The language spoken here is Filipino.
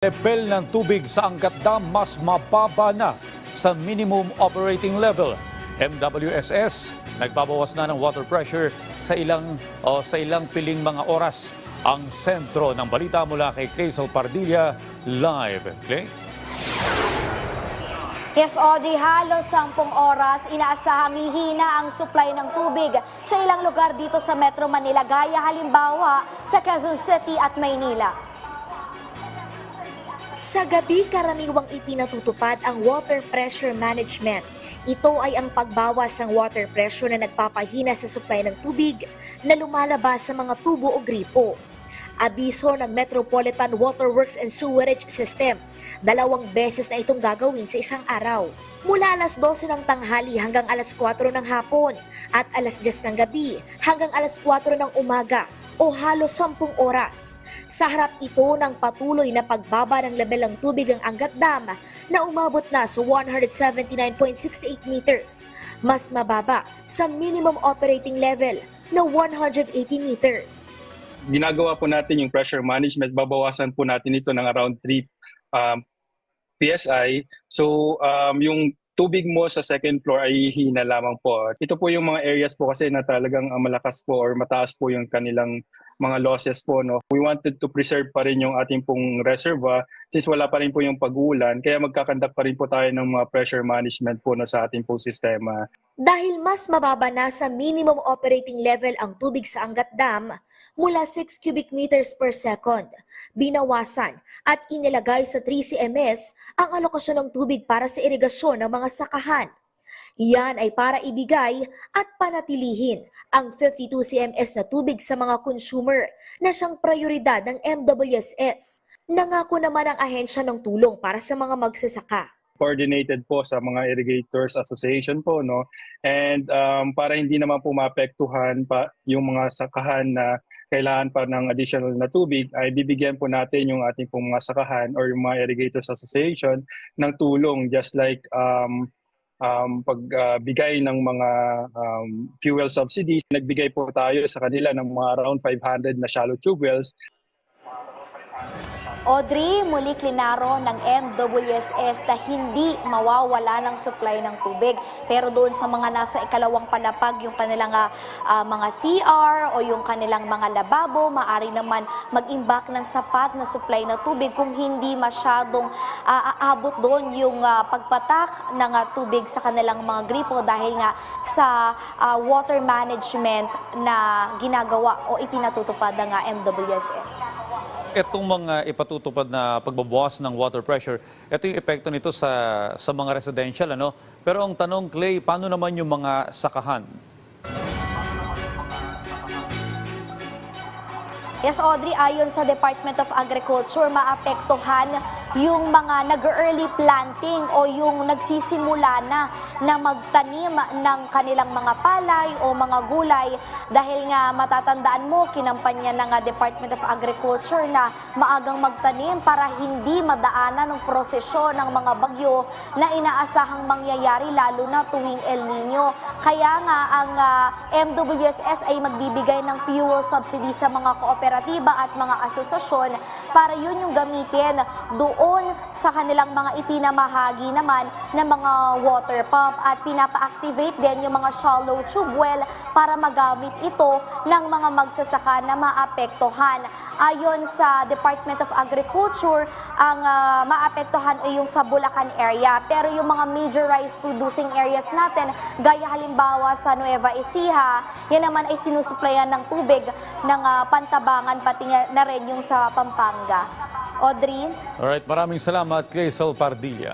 Level ng tubig sa Angat Dam mas mababa na sa minimum operating level. MWSS nagbabawas na ng water pressure sa ilang o sa ilang piling mga oras. Ang sentro ng balita mula kay Clazel Pardilla live. Clay? Yes, Audrey, halos 10 oras inaasahang hihina ang supply ng tubig sa ilang lugar dito sa Metro Manila, gaya halimbawa sa Quezon City at Maynila. Sa gabi, karaniwang ipinatutupad ang water pressure management. Ito ay ang pagbawas ng water pressure na nagpapahina sa supply ng tubig na lumalabas sa mga tubo o gripo. Abiso ng Metropolitan Water Works and Sewerage System. Dalawang beses na itong gagawin sa isang araw. Mula alas 12 ng tanghali hanggang alas 4 ng hapon at alas 10 ng gabi hanggang alas 4 ng umaga o halos 10 oras. Sa harap ito ng patuloy na pagbaba ng level ng tubig ng Angat Dam na umabot na sa 179.68 meters, mas mababa sa minimum operating level na 180 meters. ginagawa po natin yung pressure management, babawasan po natin ito ng around 3 um, PSI. So um, yung tubig mo sa second floor ay hina lamang po. Ito po yung mga areas po kasi na talagang uh, malakas po or mataas po yung kanilang mga losses po. No? We wanted to preserve pa rin yung ating pong reservoir since wala pa rin po yung pag-uulan. Kaya magkakandak pa rin po tayo ng mga pressure management po no, sa ating pong sistema. Dahil mas mababa na sa minimum operating level ang tubig sa Angat Dam mula 6 cubic meters per second, binawasan at inilagay sa 3 CMS ang alokasyon ng tubig para sa irigasyon ng mga sakahan. Yan ay para ibigay at panatilihin ang 52 CMS na tubig sa mga consumer na siyang prioridad ng MWSS. Nangako naman ang ahensya ng tulong para sa mga magsasaka. coordinated po sa mga irrigators association po no and um, para hindi naman po maapektuhan pa yung mga sakahan na kailangan pa ng additional na tubig ay bibigyan po natin yung ating pong mga sakahan or yung mga irrigators association ng tulong just like um, um, pagbigay ng mga um, fuel subsidies nagbigay po tayo sa kanila ng mga around 500 na shallow tube wells Audrey, muli klinaro ng MWSS na hindi mawawala ng supply ng tubig. Pero doon sa mga nasa ikalawang palapag, yung kanilang ah, mga CR o yung kanilang mga lababo, maari naman mag-imbak ng sapat na supply ng tubig kung hindi masyadong ah, aabot doon yung ah, pagpatak ng ah, tubig sa kanilang mga gripo dahil nga sa ah, water management na ginagawa o ipinatutupad ng ah, MWSS. Itong mga ipatutupad na pagbabawas ng water pressure, ito yung epekto nito sa, sa mga residential. Ano? Pero ang tanong, Clay, paano naman yung mga sakahan? Yes, Audrey, ayon sa Department of Agriculture, maapektuhan yung mga nag-early planting o yung nagsisimula na na magtanim ng kanilang mga palay o mga gulay dahil nga matatandaan mo kinampanya ng ah, Department of Agriculture na maagang magtanim para hindi madaanan ng prosesyon ng mga bagyo na inaasahang mangyayari lalo na tuwing El Nino. Kaya nga ang ah, MWSS ay magbibigay ng fuel subsidy sa mga kooperatiba at mga asosasyon para yun yung gamitin doon sa kanilang mga ipinamahagi naman ng mga water pump at pinapa-activate din yung mga shallow tube well para magamit ito ng mga magsasaka na maapektuhan. Ayon sa Department of Agriculture, ang ah, maapektuhan ay yung sa Bulacan area. Pero yung mga major rice producing areas natin, gaya halimbawa sa Nueva Ecija, yan naman ay sinusuplayan ng tubig ng ah, Pantabangan pati na rin yung sa Pampanga. Audrey? Alright, maraming salamat, Clay Pardilla.